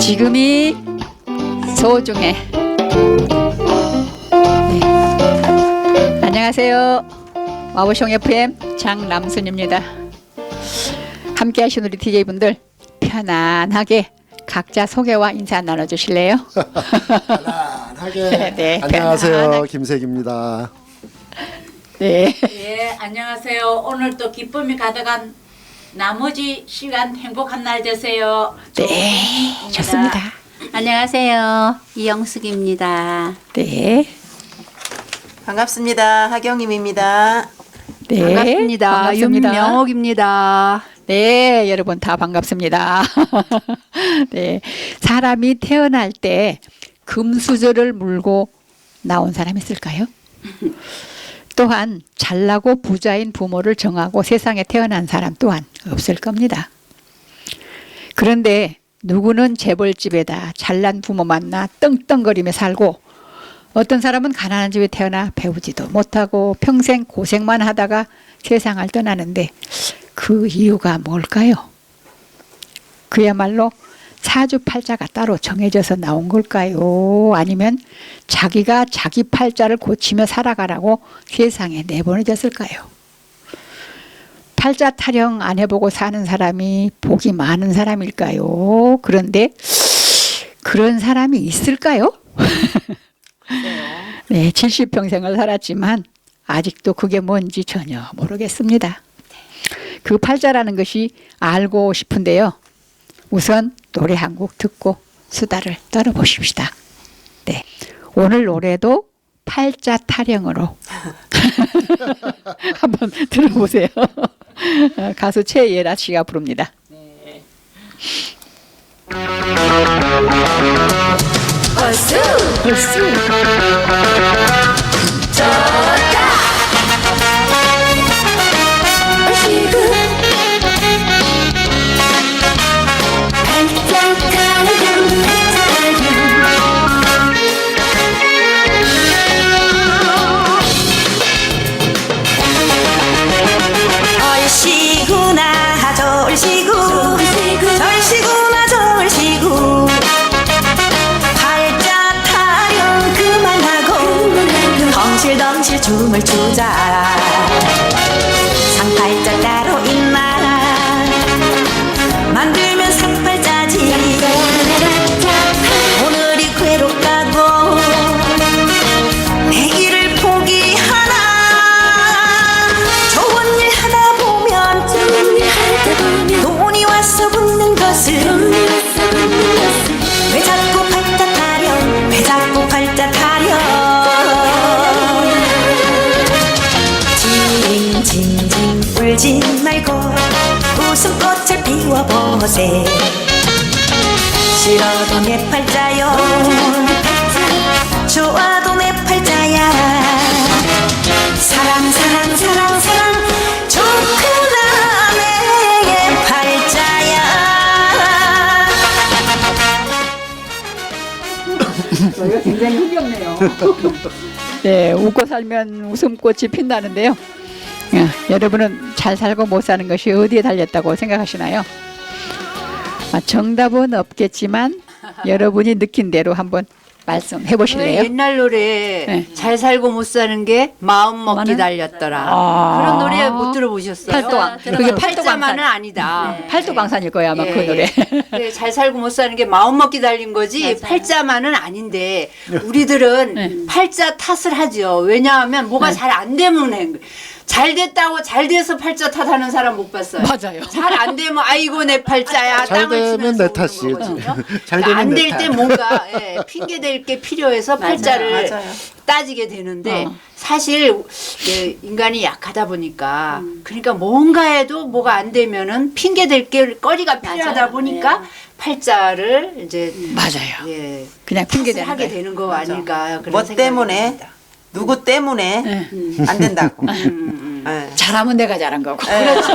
지금이 소중해. 네. 안녕하세요. 와보숑 FM 장남순입니다. 함께 하신 우리 DJ분들 편안하게 각자 소개와 인사 나눠주실래요? 편안하게. 네, 안녕하세요, 편안하게. 김색입니다. 네. 예, 안녕하세요. 오늘 또 기쁨이 가득한 나머지 시간 행복한 날 되세요. 네, 좋습니다. 안녕하세요. 이영숙입니다. 네. 반갑습니다. 하경임입니다. 네. 반갑습니다. 반갑습니다. 윤명옥입니다. 네, 여러분 다 반갑습니다. 네. 사람이 태어날 때 금수저를 물고 나온 사람이 있을까요? 또한 잘나고 부자인 부모를 정하고 세상에 태어난 사람 또한 없을 겁니다. 그런데 누구는 재벌집에다 잘난 부모 만나 떵떵거리며 살고 어떤 사람은 가난한 집에 태어나 배우지도 못하고 평생 고생만 하다가 세상을 떠나는데 그 이유가 뭘까요? 그야말로 사주 팔자가 따로 정해져서 나온 걸까요? 아니면 자기가 자기 팔자를 고치며 살아가라고 세상에 내보내졌을까요? 팔자 타령 안 해보고 사는 사람이 복이 많은 사람일까요? 그런데 그런 사람이 있을까요? 네, 70평생을 살았지만 아직도 그게 뭔지 전혀 모르겠습니다. 그 팔자라는 것이 알고 싶은데요. 우선 노래 한 곡 듣고 수다를 떨어보십시다. 네. 오늘 노래도 팔자 타령으로 한번 들어보세요. 어, 가수 최예라 씨가 부릅니다. 얼씨구나 会出家。네, 웃고 살면 웃음꽃이 핀다는데요. 야, 여러분은 잘 살고 못 사는 것이 어디에 달렸다고 생각하시나요? 아, 정답은 없겠지만 여러분이 느낀 대로 한번 말씀해 보실래요? 옛날 노래 네. 잘 살고 못 사는 게 마음 먹기? 달렸더라. 아. 그런 노래 못 들어보셨어요? 팔도왕. 그게 팔도광산. 팔자만은 아니다. 팔도광산일 거예요 아마 그 예. 노래. 네, 잘 살고 못 사는 게 마음 먹기 달린 거지 팔자만은 아닌데 우리들은 네. 팔자 탓을 하죠. 왜냐하면 뭐가 잘안 되면 해. 잘 됐다고 잘 돼서 팔자 탓하는 사람 못 봤어요. 맞아요. 잘 안 되면 아이고 내 팔자야. 잘 땅을 되면 치면서 내 우는 탓이지. 거거든요. 잘 되면 안 내 될 탓. 때 뭔가 예, 핑계 댈 게 필요해서 팔자를 맞아요. 따지게 되는데 어. 사실 예, 인간이 약하다 보니까 그러니까 뭔가에도 뭐가 안 되면은 핑계 댈 게 거리가 필요하다 보니까 팔자를 이제 맞아요. 예 그냥 핑계 탓을 대는 하게 거예요. 되는 거 아닐까 그런 뭐 생각이 때문에 듭니다. 누구 때문에 네. 안 된다고. 음, 예. 잘하면 내가 잘한 거고. 그렇죠.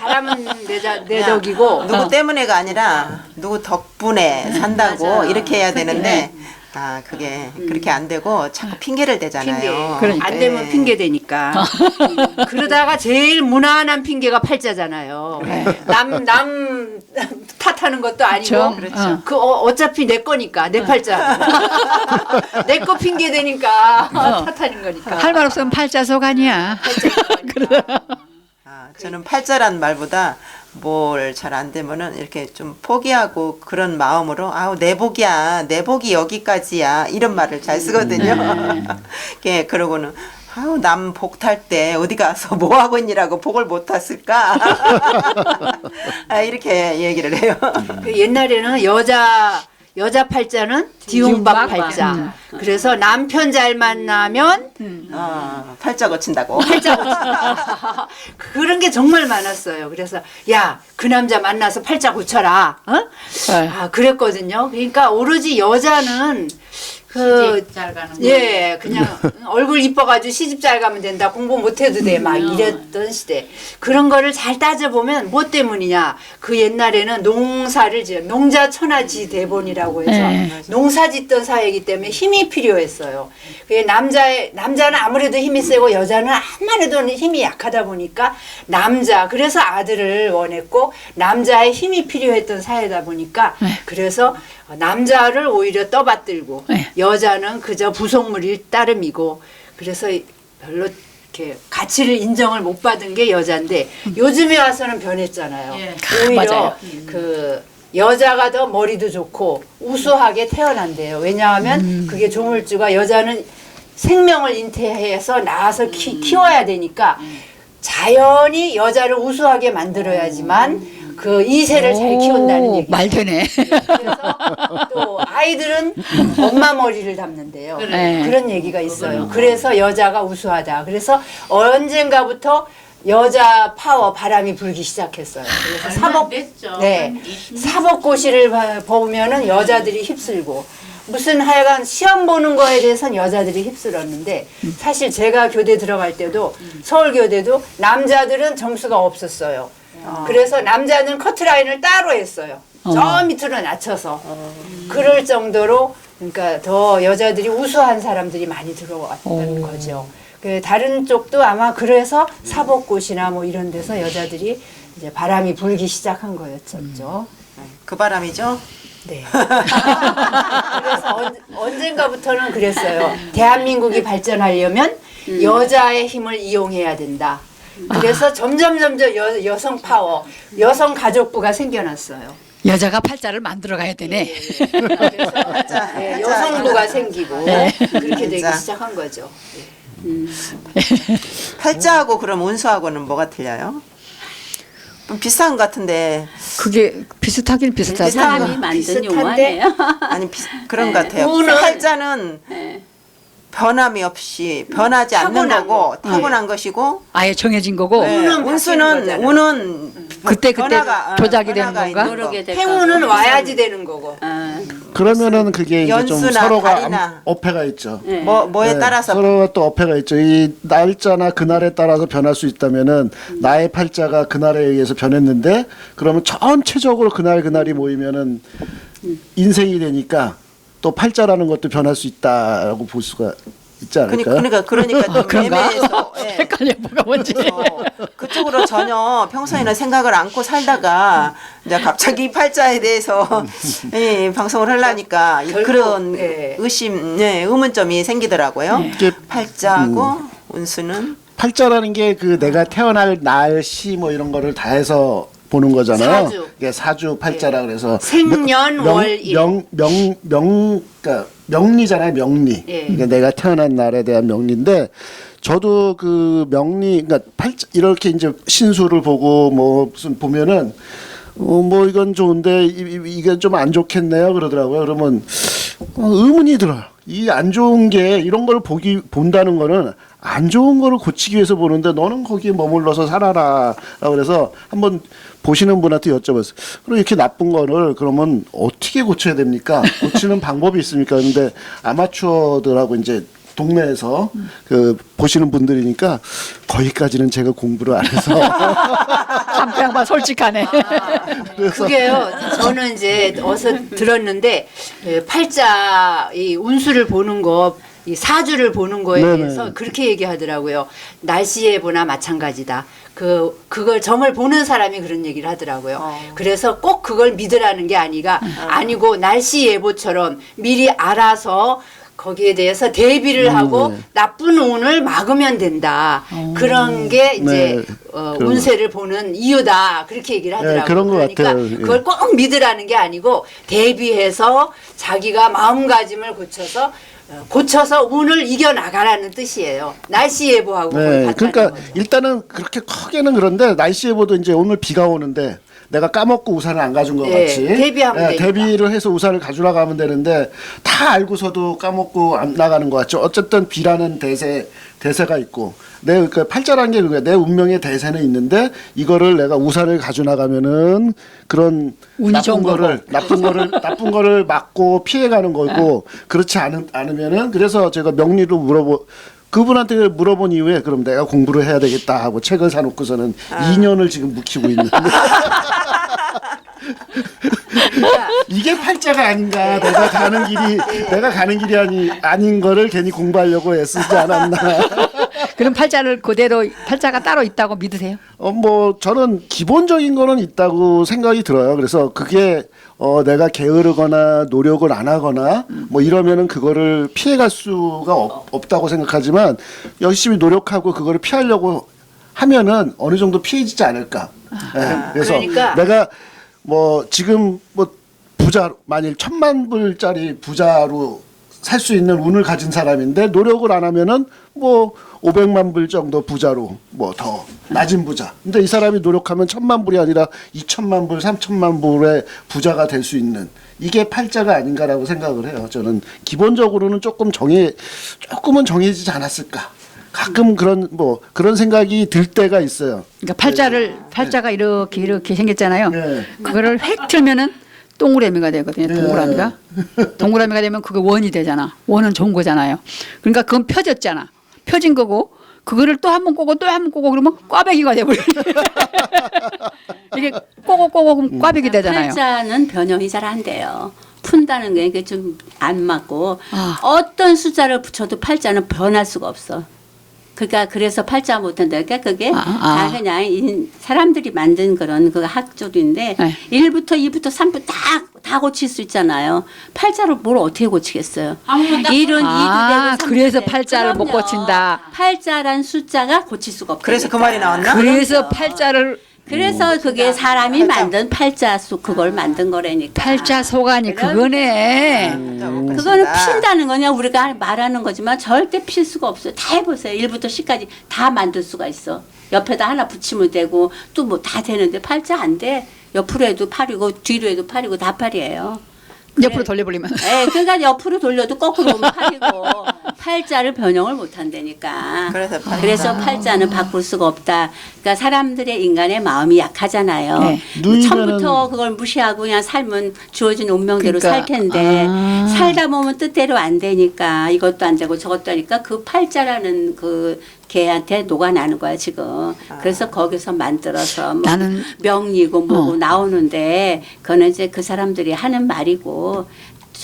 사람은 내, 자, 내 덕이고 누구 때문에가 아니라 누구 덕분에 산다고. 이렇게 해야 되는데 아 그게 그렇게 안 되고 자꾸 핑계를 대잖아요. 핑계. 그러니까. 안 되면 네. 핑계 대니까. 음, 그러다가 제일 무난한 핑계가 팔자잖아요. 남, 남 탓하는 것도 아니고. 그렇죠. 어. 그 어, 어차피 내 거니까 내 팔자. 내 거 핑계 대니까 탓하는 거니까. 할 말 없으면 팔자속 아니야. 아, 저는 팔자란 말보다 뭘 잘 안 되면은 이렇게 좀 포기하고 그런 마음으로 아우 내 복이야 내 복이 여기까지야 이런 말을 잘 쓰거든요. 예 그러고는 아우 남 복 탈 때 어디 가서 뭐 하고 있니라고 복을 못 탔을까 아, 이렇게 얘기를 해요. 그 옛날에는 여자 여자 팔자는 디움박. 팔자. 그래서 남편 잘 만나면 어, 팔자 고친다고. 팔자 고친다. 그런 게 정말 많았어요. 그래서 야 그 남자 만나서 팔자 고쳐라. 어? 네. 아 그랬거든요. 그러니까 오로지 여자는 그 시집 잘 가는 거. 예, 그냥 얼굴 이뻐가지고 시집 잘 가면 된다. 공부 못해도 돼. 막 이랬던 시대. 그런 거를 잘 따져보면 뭐 때문이냐. 그 옛날에는 농사를 지어, 농자 천하지 대본이라고 해서 네. 농사 짓던 사회이기 때문에 힘이 필요했어요. 그게 남자의, 남자는 아무래도 힘이 세고 여자는 해도 힘이 약하다 보니까 남자, 그래서 아들을 원했고 남자의 힘이 필요했던 사회다 보니까 네. 그래서 남자를 오히려 떠받들고 네. 여자는 그저 부속물일 따름이고 그래서 별로 이렇게 가치를 인정을 못 받은 게 여자인데 요즘에 와서는 변했잖아요. 예. 오히려 맞아요. 그 여자가 더 머리도 좋고 우수하게 태어난대요. 왜냐하면 음. 그게 조물주가 여자는 생명을 잉태해서 낳아서 키, 키워야 되니까 자연이 여자를 우수하게 만들어야지만 그 이세를 잘 키운다는 오, 얘기. 말 되네. 그래서 또 아이들은 엄마 머리를 담는데요. 그래. 그런 얘기가 있어요. 그래서 여자가 우수하다. 그래서 언젠가부터 여자 파워 바람이 불기 시작했어요. 그래서 사법 됐죠. 네한 20년 사법고시를 봐- 보면은 여자들이 휩쓸고 무슨 하여간 시험 보는 거에 대해서는 여자들이 휩쓸었는데 사실 제가 교대 들어갈 때도 서울교대도 남자들은 점수가 없었어요. 그래서 남자는 커트라인을 따로 했어요. 저 밑으로 낮춰서 그럴 정도로 그러니까 더 여자들이 우수한 사람들이 많이 들어왔다는 거죠. 그 다른 쪽도 아마 그래서 사법고시나 뭐 이런 데서 여자들이 이제 바람이 불기 시작한 거였죠. 그 바람이죠. 네. 그래서 언, 언젠가부터는 그랬어요. 대한민국이 발전하려면 여자의 힘을 이용해야 된다. 그래서 점점 점점 여, 여성 파워, 여성 가족부가 생겨났어요. 여자가 팔자를 만들어 가야 되네. 그래서 팔자, 네, 팔자 여성부가 생기고 그렇게 되기 진짜. 시작한 거죠. 팔자하고 그럼 운수하고는 뭐가 틀려요? 좀 비슷한 것 같은데 그게 비슷하긴 비슷하지. 비슷한 사람이 거. 만든 비슷한데? 용어예요. 아니 비, 그런 것 같아요. 운은- 팔자는 변함이 없이 변하지 않는 타고난 거고 거. 타고난 것이고 아예 정해진 거고 네, 운은 바뀌는 운수는 거잖아. 운은 그때 그때 변화가, 어, 조작이 되는 변화가 건가? 있는 거. 모르게 될 행운은 거고. 와야지 되는 거고. 아, 그러면은 그게 이제 좀 연수나 서로가 달이나. 암- 어폐가 있죠. 네. 뭐 뭐에 네, 따라서 서로가 또 어폐가 있죠. 이 날짜나 그날에 따라서 변할 수 있다면은 나의 팔자가 그날에 의해서 변했는데 그러면 전체적으로 그날 그날이 모이면은 인생이 되니까 또 팔자라는 것도 변할 수 있다라고 볼 수가 있지 않을까요? 그러니까 그러니까 좀 그런가? 애매해서 예. 헷갈려 뭐가 뭔지. 어, 그쪽으로 전혀 평소에는 생각을 않고 살다가 이제 갑자기 팔자에 대해서 예, 방송을 하려니까 이- 결국, 그런 예. 의심, 예, 의문점이 생기더라고요. 이게 팔자하고 운수는 팔자라는 게 그 내가 태어날 날씨 뭐 이런 거를 다 해서 보는 거잖아요. 사주. 이게 사주 팔자라 그래서 생년 명- 월일. 명, 명, 명, 그러니까 명리잖아요, 명리. 예. 그러니까 내가 태어난 날에 대한 명리인데 저도 그 명리, 그러니까 팔자 이렇게 이제 신수를 보고 뭐 무슨 보면은 어, 뭐 이건 좋은데 이, 이- 이게 좀안 좋겠네요 그러더라고요. 그러면 어, 의문이 들어요. 이 안 좋은 게 이런 걸 보기 본다는 거는 안 좋은 거를 고치기 위해서 보는데 너는 거기에 머물러서 살아라. 그래서 한번 보시는 분한테 여쭤봤어요. 그럼 이렇게 나쁜 거를 그러면 어떻게 고쳐야 됩니까? 고치는 방법이 있습니까? 근데 아마추어들하고 이제 동네에서 그 보시는 분들이니까 거기까지는 제가 공부를 안 해서 양반 솔직하네. 그래서 그게요. 저는 이제 어서 들었는데 예, 팔자 이 운수를 보는 거. 이 사주를 보는 거에 네네. 대해서 그렇게 얘기하더라고요. 날씨 예보나 마찬가지다. 그 그걸 점을 보는 사람이 그런 얘기를 하더라고요. 그래서 꼭 그걸 믿으라는 게 아니가 아니고 날씨 예보처럼 미리 알아서 거기에 대해서 대비를 하고 네. 나쁜 운을 막으면 된다. 그런 게 이제 네. 어, 그런 운세를 보는 이유다. 그렇게 얘기를 하더라고요. 네, 그런 것 그러니까 같아요. 예. 그걸 꼭 믿으라는 게 아니고 대비해서 자기가 마음가짐을 고쳐서 어, 고쳐서 운을 이겨 나가라는 뜻이에요. 날씨 예보하고 네, 그러니까 거죠. 일단은 그렇게 크게는 그런데 날씨 예보도 이제 오늘 비가 오는데 내가 까먹고 우산을 안 가준 것 네, 같이 대비하면 되니까. 대비를 해서 우산을 가지러 가면 되는데 다 알고서도 까먹고 안 나가는 것 같죠. 어쨌든 비라는 대세 대세가 있고 내그 팔자라는 게 그거야. 내 운명의 대세는 있는데 이거를 내가 우산을 가져 나가면은 그런 운이 나쁜 좋은 거를 나쁜 거를 나쁜 거를 막고 피해가는 거고 그렇지 않은 않으면은 그래서 제가 명리로 물어보 그분한테 물어본 이후에 그럼 내가 공부를 해야 되겠다 하고 책을 사놓고서는 2년을 지금 묵히고 있는. 이게 팔자가 아닌가. 내가 가는 길이 내가 가는 길이 아니 아닌 거를 괜히 공부하려고 애쓰지 않았나 그럼 팔자를 그대로 팔자가 따로 있다고 믿으세요? 어 뭐 저는 기본적인 거는 있다고 생각이 들어요. 그래서 그게 어 내가 게으르거나 노력을 안 하거나 뭐 이러면은 그거를 피해갈 수가 없, 없다고 생각하지만 열심히 노력하고 그거를 피하려고 하면은 어느 정도 피해지지 않을까. 예, 그래서 그러니까- 내가 뭐 지금 뭐 부자 만일 천만 불짜리 부자로 살 수 있는 운을 가진 사람인데 노력을 안 하면은 뭐 500만 불 정도 부자로 뭐 더 낮은 부자. 근데 이 사람이 노력하면 천만 불이 아니라 2천만 불, 3천만 불의 부자가 될 수 있는 이게 팔자가 아닌가라고 생각을 해요. 저는 기본적으로는 조금 정해 조금은 정해지지 않았을까. 가끔 그런 뭐 그런 생각이 들 때가 있어요. 그러니까 팔자를 팔자가 이렇게 이렇게 생겼잖아요. 네. 그거를 획 틀면은 동그라미가 되거든요. 네. 동그라미가 동그라미가 되면 그게 원이 되잖아. 원은 좋은 거잖아요. 그러니까 그건 펴졌잖아. 펴진 거고 그거를 또 한 번 꼬고 또 한 번 꼬고 그러면 꽈배기가 돼버려. 이게 꼬고 꼬고 그럼 꽈배기 되잖아요. 팔자는 변형이 잘 안 돼요. 푼다는 게 이게 좀 안 맞고 아. 어떤 숫자를 붙여도 팔자는 변할 수가 없어. 그러니까 그래서 팔자 못한다. 그러니까 그게 아, 아. 다 그냥 인- 사람들이 만든 그런 그 학조인데 네. 일 1부터 2부터 3부 다 다 고칠 수 있잖아요. 팔자로 뭘 어떻게 고치겠어요? 일은 아, 이두 그래서 팔자를 못 그럼요. 고친다. 팔자란 숫자가 고칠 수가 없다. 그래서 그 말이 나왔나? 그래서 팔자를 그래서 그게 사람이 만든 팔자 수 그걸 만든 거라니까. 팔자 소관이. 그거네. 음. 그거는 핀다는 거냐 우리가 말하는 거지만 절대 필 수가 없어요. 다 해보세요. 1부터 10까지 다 만들 수가 있어. 옆에다 하나 붙이면 되고 또 뭐 다 되는데 팔자 안 돼. 옆으로 해도 팔이고 뒤로 해도 팔이고 다 팔이에요. 옆으로 돌려버리면. 예, 그러니까 옆으로 돌려도 거꾸로 오면 팔이고 팔자를 변형을 못 한다니까. 그래서 팔자. 그래서 팔자는 바꿀 수가 없다. 그러니까 사람들의 인간의 마음이 약하잖아요. 네. 누이면은- 처음부터 그걸 무시하고 그냥 살면 주어진 운명대로 그러니까, 살 텐데 아. 살다 보면 뜻대로 안 되니까 이것도 안 되고 저것도 하니까 그 팔자라는 그 걔한테 녹아나는 거야 지금. 그래서 거기서 만들어서 뭐 나는- 명리고 뭐고 어. 나오는데 그거는 이제 그 사람들이 하는 말이고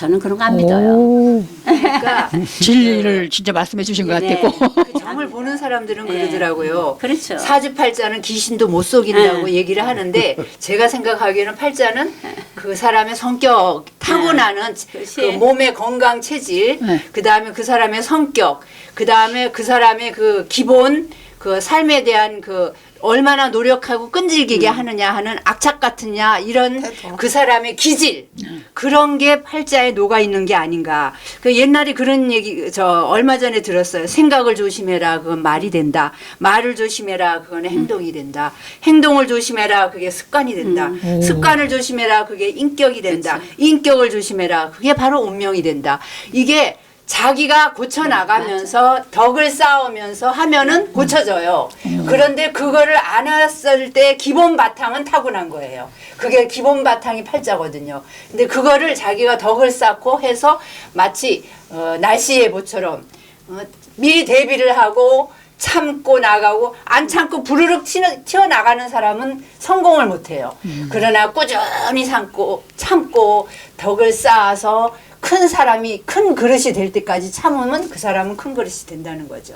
저는 그런 거 안 믿어요. 오, 그러니까 진리를 진짜 말씀해 주신 것 네. 같았고. 그 점을 보는 사람들은 네. 그러더라고요. 그렇죠. 사주 팔자는 귀신도 못 속인다고 네. 얘기를 하는데 제가 생각하기에는 팔자는 그 사람의 성격 타고나는 그 그렇지. 몸의 건강 체질 네. 그 다음에 그 사람의 성격 그 다음에 그 사람의 그 기본 그 삶에 대한 그 얼마나 노력하고 끈질기게 하느냐 하는 악착 같으냐 이런 태도. 그 사람의 기질 그런 게 팔자에 녹아 있는 게 아닌가. 그 옛날에 그런 얘기 저 얼마 전에 들었어요. 생각을 조심해라 그건 말이 된다. 말을 조심해라 그건 행동이 된다. 행동을 조심해라 그게 습관이 된다. 습관을 조심해라 그게 인격이 된다. 인격을 조심해라 그게 바로 운명이 된다. 이게 자기가 고쳐 나가면서 덕을 쌓으면서 하면은 고쳐져요. 그런데 그거를 안 했을 때 기본 바탕은 타고난 거예요. 그게 기본 바탕이 팔자거든요. 근데 그거를 자기가 덕을 쌓고 해서 마치 어, 날씨 예보처럼 어, 미리 대비를 하고 참고 나가고 안 참고 부르륵 튀어, 튀어나가는 사람은 성공을 못해요. 그러나 꾸준히 참고 참고 덕을 쌓아서 큰 사람이 큰 그릇이 될 때까지 참으면 그 사람은 큰 그릇이 된다는 거죠.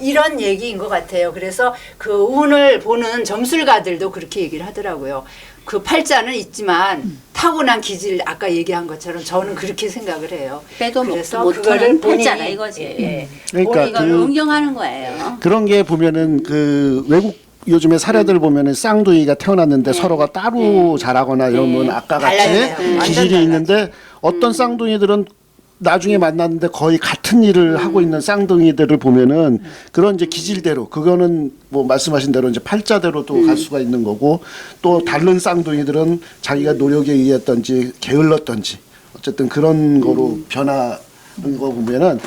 이런 얘기인 것 같아요. 그래서 그 운을 보는 점술가들도 그렇게 얘기를 하더라고요. 그 팔자는 있지만 타고난 기질 아까 얘기한 것처럼 저는 그렇게 생각을 해요. 빼도 그래서 먹도 그거를 못하는 팔자라 이거지. 예. 그러니까 그 응용하는 거예요. 그런 게 보면은 그 외국 요즘에 사례들 보면은 쌍둥이가 태어났는데 서로가 따로 자라거나 이러면 아까 같이 달라지네요. 완전 기질이. 있는데 어떤 쌍둥이들은 나중에 만났는데 거의 같은 일을 하고 있는 쌍둥이들을 보면은 그런 이제 기질대로 그거는 뭐 말씀하신 대로 이제 팔자대로도 갈 수가 있는 거고 또 다른 쌍둥이들은 자기가 노력에 의했던지 게을렀던지 어쨌든 그런 거로 변하는 거 보면은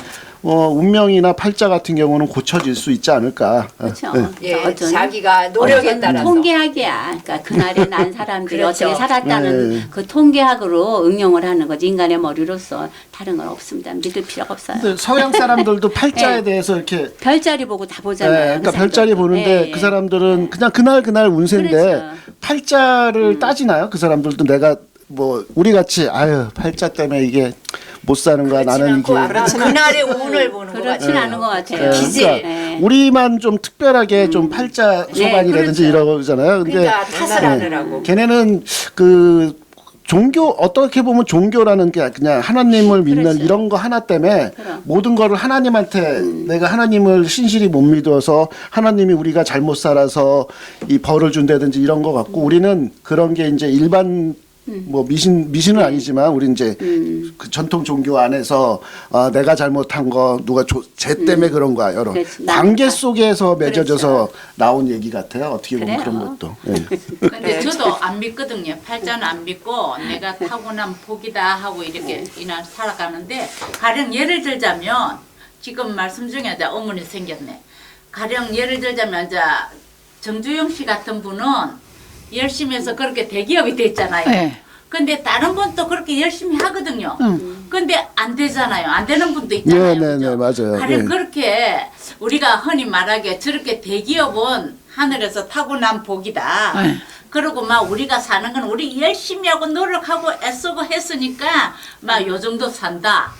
어 운명이나 팔자 같은 경우는 고쳐질 수 있지 않을까. 그렇죠. 예, 어떤- 자기가 노력에 어떤 따라서 통계학이야. 그러니까 그날에 난 사람들이 그렇죠. 어떻게 살았다는 네. 그 통계학으로 응용을 하는 거지. 인간의 머리로서 다른 건 없습니다. 믿을 필요가 없어요. 근데 서양 사람들도 팔자에 네. 대해서 이렇게 별자리 보고 다 네, 보잖아요. 그러니까 그 별자리 사람들도. 보는데 예, 그 예. 사람들은 그냥 그날 그날 운세인데 그렇죠. 음. 팔자를 따지나요? 그 사람들도 내가 뭐 우리 같이 아유 팔자 때문에 이게 못 사는 거야 나는 이게 아마 그날의 운을 보는 것 그렇진. 않은 것 같아요. 네, 기질. 그러니까 네. 우리만 좀 특별하게 좀 팔자 소반이라든지 그렇죠. 이러잖아요. 근데 그러니까 탓을 네. 하느라고. 걔네는 그 종교 어떻게 보면 종교라는 게 그냥 하나님을 믿는 그렇죠. 이런 거 하나 때문에 그럼. 모든 거를 하나님한테 내가 하나님을 신실히 못 믿어서 하나님이 우리가 잘못 살아서 이 벌을 준다든지 이런 거 같고 우리는 그런 게 이제 일반 뭐 미신 미신은 아니지만 우리 이제 그 전통 종교 안에서 아, 내가 잘못한 거 누가 조, 쟤 때문에 그런 거야 여러 그렇지. 관계 나- 속에서 맺어져서 나온 얘기 같아요 어떻게 보면 그래요. 그런 것도 예. 근데 저도 안 믿거든요. 팔자는 안 믿고 내가 타고난 복이다 하고 이렇게 이날 살아가는데 가령 예를 들자면 지금 말씀 중에 이제 어머니 생겼네. 가령 예를 들자면 이제 정주영 씨 같은 분은 열심히 해서 그렇게 대기업이 됐잖아요. 네. 근데 다른 분도 그렇게 열심히 하거든요. 응. 근데 안 되잖아요. 안 되는 분도 있잖아요. 네, 네? 네, 맞아요. 가령 예. 그렇게 우리가 흔히 말하기에 저렇게 대기업은 하늘에서 타고난 복이다. 네. 그리고 막 우리가 사는 건 우리 열심히 하고 노력하고 애쓰고 했으니까 막 요 정도 산다.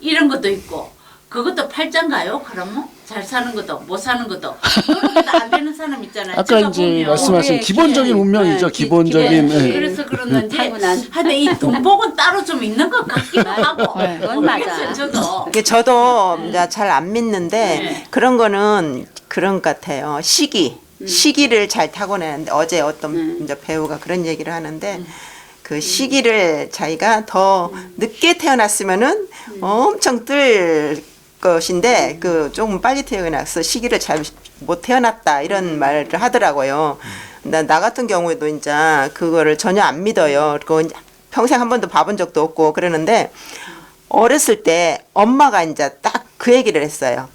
이런 것도 있고. 그것도 팔자인가요? 그러면 잘 사는 것도 못 사는 것도 그런 것도 안 되는 사람 있잖아요. 아까 제가 이제 보면 말씀하신 예, 기본적인 예. 운명이죠 네, 기- 기본적인 기본- 예. 그래서 그러는지 타고난. 하여튼 이 돈복은 따로 좀 있는 것 같기도 하고 네, 그건 맞아. 모르겠어요, 저도 이게 저도 잘 안 믿는데 네. 그런 거는 그런 것 같아요. 시기. 시기를 잘 타고내는데 어제 어떤 이제 배우가 그런 얘기를 하는데 그 시기를 자기가 더 늦게 태어났으면은 엄청 뜰 것인데 그 조금 빨리 태어나서 시기를 잘 못 태어났다 이런 말을 하더라고요. 나, 나 같은 경우에도 이제 그거를 전혀 안 믿어요. 그거 이제 평생 한 번도 봐본 적도 없고 그러는데 어렸을 때 엄마가 이제 딱 그 얘기를 했어요.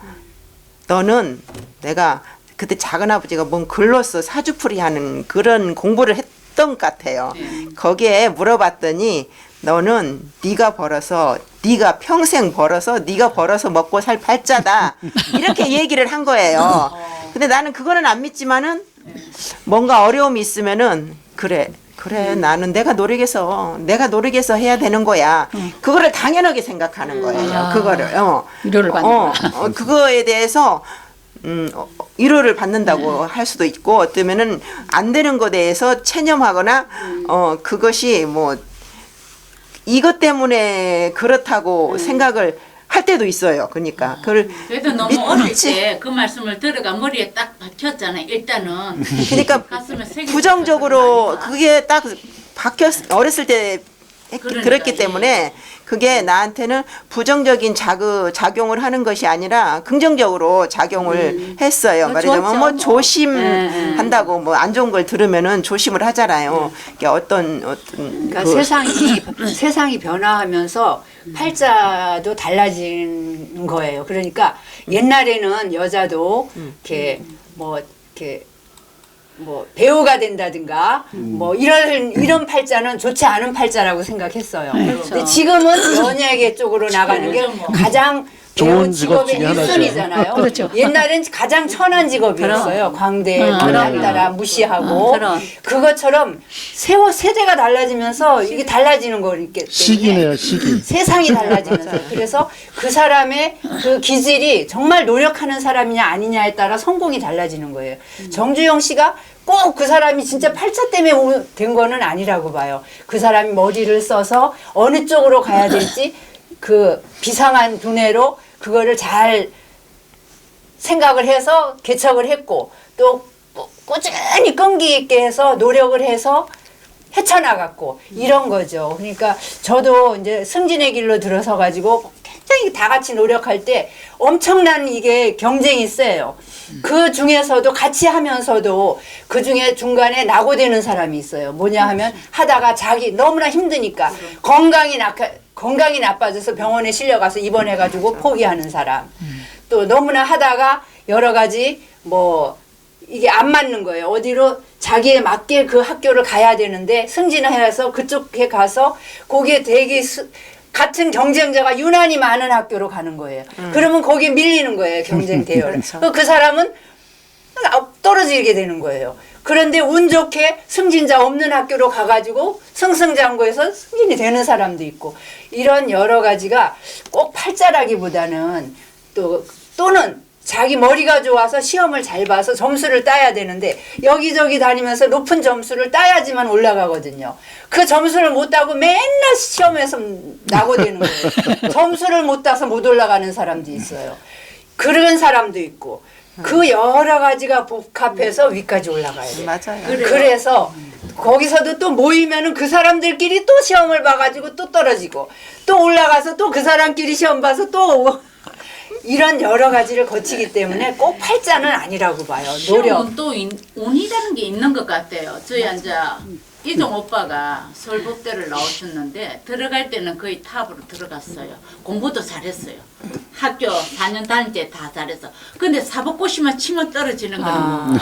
너는 내가 그때 작은 아버지가 뭔 글로써 사주풀이 하는 그런 공부를 했던 것 같아요. 거기에 물어봤더니 너는 네가 벌어서 네가 평생 벌어서 네가 벌어서 먹고 살 팔자다. 이렇게 얘기를 한 거예요. 근데 나는 그거는 안 믿지만은 뭔가 어려움이 있으면은 그래 그래 나는 내가 노력해서 내가 노력해서 해야 되는 거야. 그거를 당연하게 생각하는 거예요 그거를. 어. 위로를 받는 어, 어, 그거에 대해서 음, 어, 위로를 받는다고 할 수도 있고 어쩌면은 안 되는 것에 대해서 체념하거나 어 그것이 뭐 이것 때문에 그렇다고 생각을 할 때도 있어요. 그러니까 그걸 그래도 너무 믿- 어릴 믿지. 때그 말씀을 들어가 머리에 딱 박혔잖아요. 일단은 그러니까 가슴에 부정적으로 그게 딱 박혔 어렸을 때 했- 그러니까, 그랬기 예. 때문에 그게 나한테는 부정적인 자그 작용을 하는 것이 아니라 긍정적으로 작용을 했어요. 어, 말하자면 좋았죠, 뭐 뭐. 조심한다고 뭐 안 좋은 걸 들으면은 조심을 하잖아요. 이게 어떤 어떤 그러니까 그- 세상이 세상이 변화하면서 팔자도 달라진 거예요. 그러니까 옛날에는 여자도 이렇게 뭐 이렇게 뭐 배우가 된다든가 뭐 이런 이런 팔자는 좋지 않은 팔자라고 생각했어요. 근데 지금은 연예계 쪽으로 나가는 게 그렇죠, 뭐. 가장 좋은 직업 중에 하나죠. 일선이잖아요. 그렇죠. 옛날엔 가장 천한 직업이었어요. 광대 응, 문학 따라 응, 무시하고 그럼. 그것처럼 세월 세대가 달라지면서 이게 달라지는 거기 때문에 시기네요, 시기. 세상이 달라지면서 그래서 그 사람의 그 기질이 정말 노력하는 사람이냐 아니냐에 따라 성공이 달라지는 거예요. 정주영 씨가 꼭 그 사람이 진짜 팔자 때문에 오- 된 거는 아니라고 봐요. 그 사람이 머리를 써서 어느 쪽으로 가야 될지 그 비상한 두뇌로 그거를 잘 생각을 해서 개척을 했고 또 꾸- 꾸준히 끈기 있게 해서 노력을 해서 헤쳐나갔고 이런 거죠. 그러니까 저도 이제 승진의 길로 들어서 가지고 굉장히 다 같이 노력할 때 엄청난 이게 경쟁이 세요. 그 중에서도 같이 하면서도 그 중에 중간에 낙오되는 사람이 있어요. 뭐냐 하면 하다가 자기 너무나 힘드니까 건강이 나 건강이 나빠져서 병원에 실려가서 입원해가지고 포기하는 사람. 또 너무나 하다가 여러 가지 뭐 이게 안 맞는 거예요. 어디로 자기에 맞게 그 학교를 가야 되는데 승진해서 그쪽에 가서 거기에 되게 수, 같은 경쟁자가 유난히 많은 학교로 가는 거예요. 그러면 거기에 밀리는 거예요. 경쟁 대열. 그그 사람은 떨어지게 되는 거예요. 그런데 운 좋게 승진자 없는 학교로 가가지고 승승장구해서 승진이 되는 사람도 있고 이런 여러 가지가 꼭 팔자라기보다는 또 또는 자기 머리가 좋아서 시험을 잘 봐서 점수를 따야 되는데 여기저기 다니면서 높은 점수를 따야지만 올라가거든요. 그 점수를 못 따고 맨날 시험에서 낙오되는 거예요. 점수를 못 따서 못 올라가는 사람도 있어요. 그런 사람도 있고 그 여러 가지가 복합해서 위까지 올라가야 돼요. 맞아요. 그래서 거기서도 또 모이면은 그 사람들끼리 또 시험을 봐가지고 또 떨어지고 또 올라가서 또 그 사람끼리 시험 봐서 또 이런 여러 가지를 거치기 때문에 꼭 팔자는 아니라고 봐요. 노력. 시험은 또 인- 운이라는 게 있는 것 같아요. 저희 이제 이종 오빠가 서울법대를 나오셨는데 들어갈 때는 거의 탑으로 들어갔어요. 공부도 잘했어요. 학교 4년 다닐 때 다 잘했어. 근데 사법고시만 치면 떨어지는 거는 뭐.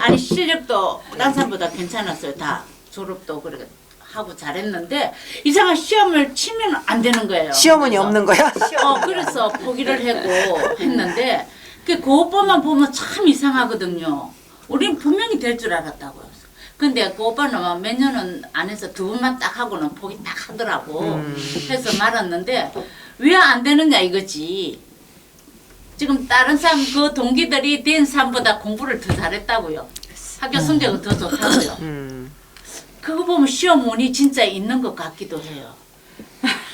아니 실력도 딴 사람보다 괜찮았어요. 다 졸업도 그래 하고 잘했는데 이상한 시험을 치면 안 되는 거예요. 시어머니 그래서 없는 거야? 어, 그래서 포기를 하고 했는데 그 오빠만 보면 참 이상하거든요. 우린 분명히 될 줄 알았다고요. 근데 그 오빠는 막몇 년은 안 해서 두 번만 딱 하고는 포기 딱 하더라고. 해서 말았는데 왜 안 되느냐 이거지. 지금 다른 사람 그 동기들이 된 사람보다 공부를 더 잘했다고요. 학교 성적은 더 좋다고요. 음. 그거 보면 시험 운이 진짜 있는 것 같기도 해요.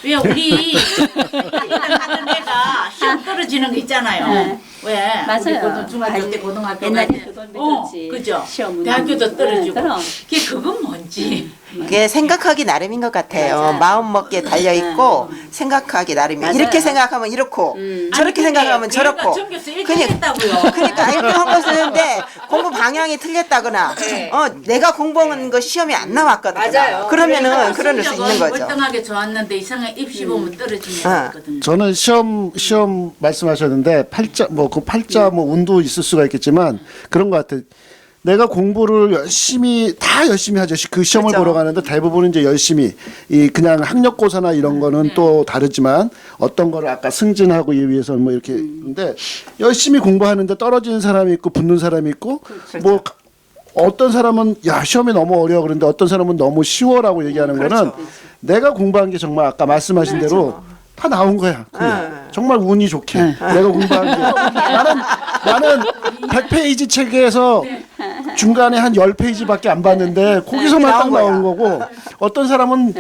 왜 우리 하는 애가 시험 떨어지는 거 있잖아요. 네. 왜? 맞아요. 우리 고등 중학교 때 아니, 고등학교 옛날에 갈 때. 그건 어, 믿었지. 그죠. 시험 운이. 대학교도 떨어지고. 네, 그럼. 그게 그건 뭔지. 그게 생각하기 나름인 것 같아요. 맞아요. 마음 먹기에 달려 있고 생각하기 나름이에요. 맞아요. 이렇게 생각하면 이렇고 음. 저렇게 아니, 근데 생각하면 저렇고. 전교수 일등 그니- 했다고요. 그러니까 알던 거 쓰는데 공부 방향이 틀렸다거나 네. 어 내가 공부한 거 시험이 안 나왔거든요. 맞아요. 그러면은 그럴 수 있는 거죠. 월등하게 좋았는데 이상하게 입시 보면 떨어지는 아. 거거든요. 저는 시험 시험 말씀하셨는데 팔자 뭐그 팔자 뭐 운도 있을 수가 있겠지만 그런 것 같아 요. 내가 공부를 열심히 다 열심히 하죠. 시- 그 시험을 그렇죠. 보러 가는데 대부분은 이제 열심히 이 그냥 학력고사나 이런 거는 또 다르지만 어떤 거를 아까 승진하고 위해서 뭐 이렇게 근데 열심히 공부하는데 떨어지는 사람이 있고 붙는 사람이 있고 뭐 가- 어떤 사람은 야 시험이 너무 어려워 그런데 어떤 사람은 너무 쉬워라고 얘기하는 거는 내가 공부한 게 정말 아까 말씀하신 대로 다 나온 거야. 그냥. 정말 운이 좋게. 내가 공부한 게. 나는 나는 100페이지 책에서 중간에 한 10페이지밖에 안 봤는데 거기서만 딱 나온 거고 어떤 사람은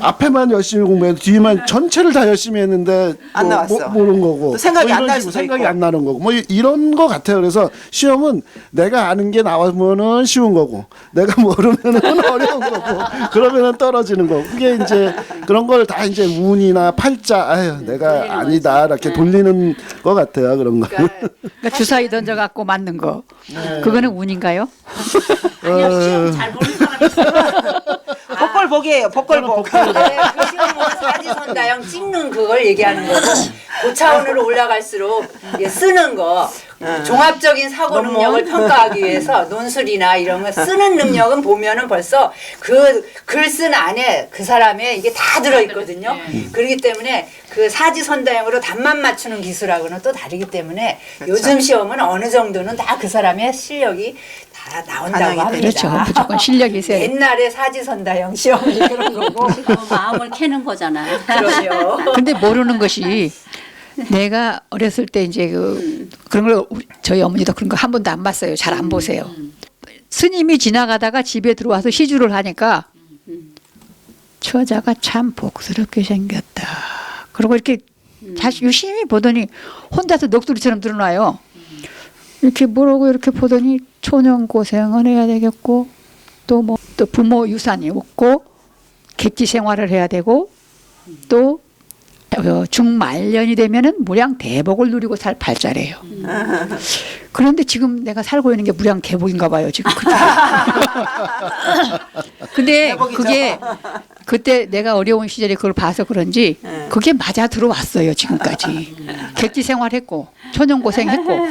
앞에만 열심히 공부해도 뒤에만 전체를 다 열심히 했는데 안 뭐 나왔어. 모, 르는 거고. 또 생각이 뭐안 이런 날 식으로 수도 생각이 있고. 안 나는 거고. 뭐 이- 이런 거 같아요. 그래서 시험은 내가 아는 게 나오면은 쉬운 거고. 내가 모르면은 어려운 거고. 그러면은 떨어지는 거고. 그게 이제 그런 걸 다 이제 운이나 팔자. 아유 내가 아니다 이렇게 돌리는 것 같아요 그런 거. 그러니까 주사위 던져 갖고 맞는 거. 그거는 운인가요? 아니요, 시험 잘 보는 사람이 있어요. 복벌 복이에요. 복걸 복. 네, 그 시험은 사지선 다형 찍는 그걸 얘기하는 거고 그 차원으로 올라갈수록 예, 쓰는 거 종합적인 사고. 능력을 평가하기 위해서 논술이나 이런 거 쓰는 능력은 보면은 벌써 그 글 쓴 안에 그 사람의 이게 다 들어있거든요. 그렇기 때문에 그 사지선다형으로 답만 맞추는 기술하고는 또 다르기 때문에 요즘 시험은 어느 정도는 다 그 사람의 실력이 다 나온다고 합니다. 그렇죠. 무조건 실력이 있어야 돼. 옛날에 사지선다형 시험이 그런 거고 그 마음을 캐는 거잖아요. 그럼요. 근데 모르는 것이 내가 어렸을 때 이제 그 그런 걸 우리- 저희 어머니도 그런 거 한 번도 안 봤어요. 잘 안 보세요. 스님이 지나가다가 집에 들어와서 시주를 하니까 처자가 참 복스럽게 생겼다. 그리고 이렇게 다시 유심히 보더니 혼자서 넋두리처럼 드러나요. 이렇게 뭐라고 이렇게 보더니 초년 고생을 해야 되겠고 또 뭐 또 부모 유산이 없고 객지 생활을 해야 되고 또 어, 중말년이 되면은 무량 대복을 누리고 살 팔자래요. 그런데 지금 내가 살고 있는 게 무량 대복인가 봐요 지금. 근데. 그게 그때 내가 어려운 시절에 그걸 봐서 그런지 네. 그게 맞아 들어왔어요 지금까지. 객지 생활했고 초년 고생했고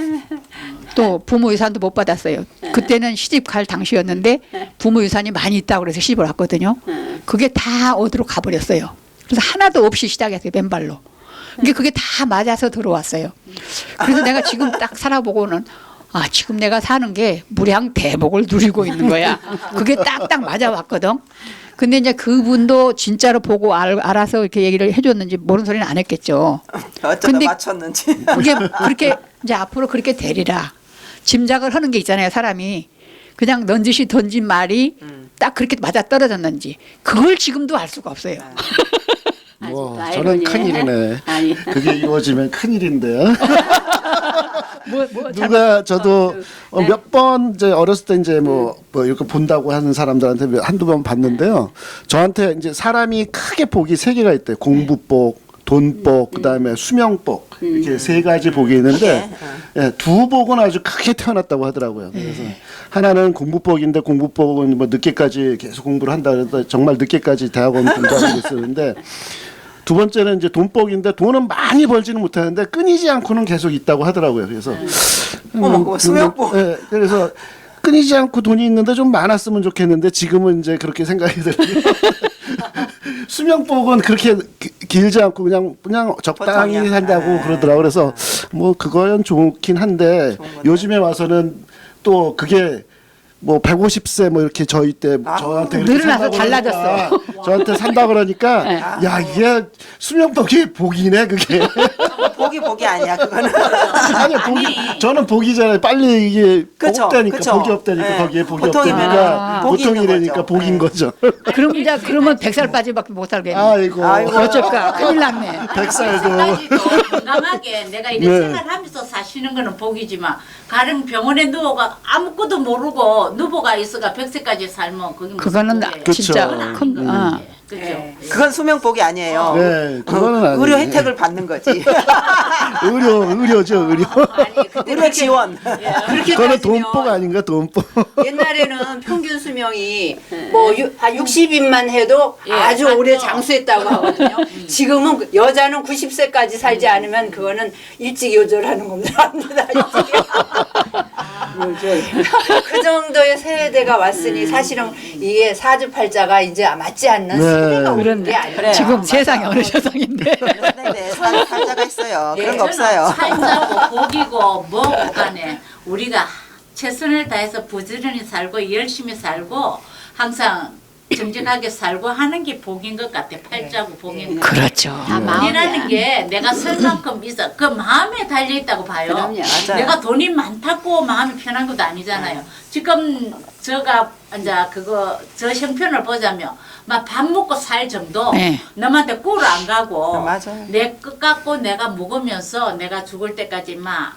또 부모 유산도 못 받았어요. 그때는 시집 갈 당시였는데 부모 유산이 많이 있다고 그래서 시집을 왔거든요. 그게 다 어디로 가버렸어요. 그래서 하나도 없이 시작했어요 맨발로. 이게 그게 다 맞아서 들어왔어요. 그래서 내가 지금 딱 살아보고는 아 지금 내가 사는 게 무량 대복을 누리고 있는 거야. 그게 딱딱 맞아왔거든. 근데 이제 그분도 진짜로 보고 알, 알아서 이렇게 얘기를 해줬는지 모르는 소리는 안 했겠죠. 어쩌다 근데 맞췄는지. 그게 그렇게 이제 앞으로 그렇게 되리라 짐작을 하는 게 있잖아요 사람이 그냥 넌지시 던진 말이 딱 그렇게 맞아 떨어졌는지 그걸 지금도 알 수가 없어요. 뭐 저는 아이러니네. 큰일이네. 아니. 그게 이루어지면 큰 일인데요. 뭐, 뭐 누가 저도 어, 몇번 이제 어렸을 때 이제 뭐, 뭐 이렇게 본다고 하는 사람들한테 몇- 한두 번 봤는데요. 저한테 이제 사람이 크게 복이 세 개가 있대요. 공부복, 돈복, 그다음에 수명복 이렇게 세 가지 복이 있는데 예, 두 복은 아주 크게 태어났다고 하더라고요. 그래서 하나는 공부복인데 공부복은 뭐 늦게까지 계속 공부를 한다 그래서 정말 늦게까지 대학원 공부하고 있었는데 두 번째는 이제 돈복인데 돈은 많이 벌지는 못하는데 끊이지 않고는 계속 있다고 하더라고요. 그래서 어머, 그거 수명복. 예, 그래서 끊이지 않고 돈이 있는데 좀 많았으면 좋겠는데 지금은 이제 그렇게 생각이 들어요. 수명복은 그렇게 기- 길지 않고 그냥 그냥 적당히 보통이야. 산다고 아. 그러더라고. 그래서 뭐 그거는 좋긴 한데 좋은. 요즘에 와서는 또 그게 뭐 150세 뭐 이렇게 저희 때 아. 저한테 늘어나서 산다고 달라졌어. 그러니까 저한테 산다 그러니까 네. 야 이게 수명복이 복이네 그게 복이 복이 아니야 그거는. 아니 복이 저는 복이잖아요 빨리 이게 그쵸, 없다니까 그쵸. 복이 없다니까 네. 거기에 복이 보통이면은 없다니까 복이 있는 보통이라니까 거죠. 복인 네. 거죠 그럼 이제 그러면 백살 빠지밖에 못 살겠네. 아이고 아이고. 어쩔까 큰일 났네. 백살도 까지도 건강하게 내가 이렇게 네. 생활하면서 사시는 거는 복이지만 가령 병원에 누워가 아무것도 모르고 누워가 있어가 백세까지 살면 그게 무슨 그거는 나- 복이에요? 그쵸. 진짜 그건 아닌 큰것 어. 같아. 그죠? 네. 그건 수명복이 아니에요. 네 그거는 아니에요 의료 혜택을 받는 거지. 의료 의료죠 의료 아니 그때 의료 지원. 그렇게 그거는 따지면 돈복 아닌가 돈복 옛날에는 평균 수명이 뭐한 60인만 해도 예, 아주 맞죠. 오래 장수했다고 하거든요. 지금은 그 여자는 90세까지 살지 않으면 그거는 일찍 요절하는 겁니다. 그 정도의 세대가 왔으니 사실은 이게 사주팔자가 이제 맞지 않는 네. 세대가 오는 그런데 게 아니라 그래요. 지금 맞아요. 세상에 어느 세상인데. 네네 살- 살자가 있어요. 그런 거 없어요. 살자고 복이고 뭐고 간에 우리가 최선을 다해서 부지런히 살고 열심히 살고 항상 정직하게 살고 하는 게 복인 것 같아. 팔자고 복인 것 같아. 그렇죠. 다 마음이야. 돈이라는 게 내가 쓸 만큼 있어. 그 마음에 달려 있다고 봐요. 그럼요. 맞아요. 내가 돈이 많다고 마음이 편한 것도 아니잖아요. 지금 제가 이제 그거 저 형편을 보자면 막 밥 먹고 살 정도 네. 남한테 꿀 안 가고 아, 맞아요. 내 끝 갖고 내가 먹으면서 내가 죽을 때까지 막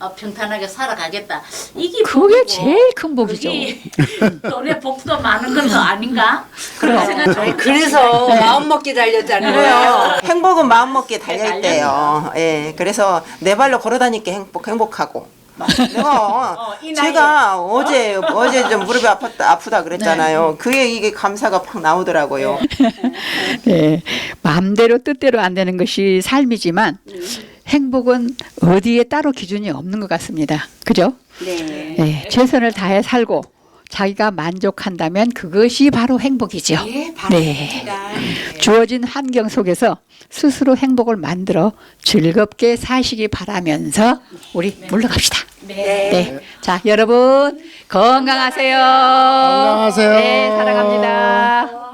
어, 평탄하게 살아가겠다. 이게 그게 복이고 제일 큰 복이죠. 그게 돈에 복도 많은 건 아닌가? 그런 생각 좀 아니, 그래서 마음 먹기 달렸다는 거예요. 그래요. 행복은 마음먹기에 달려 달려 있대요. 예, 그래서 내 발로 걸어다니게 행복 행복하고 내가 어, 제가 어 제 어제 좀 무릎이 아팠다 아프다 그랬잖아요. 그게 이게 감사가 팍 나오더라고요. 네, 마음대로 뜻대로 안 되는 것이 삶이지만 행복은 어디에 따로 기준이 없는 것 같습니다. 그죠? 네. 네, 최선을 다해 살고 자기가 만족한다면 그것이 바로 행복이죠. 예, 바로 네. 행복이다. 주어진 환경 속에서 스스로 행복을 만들어 즐겁게 사시기 바라면서 우리 물러갑시다. 네. 자, 여러분 건강하세요. 건강하세요. 네, 사랑합니다.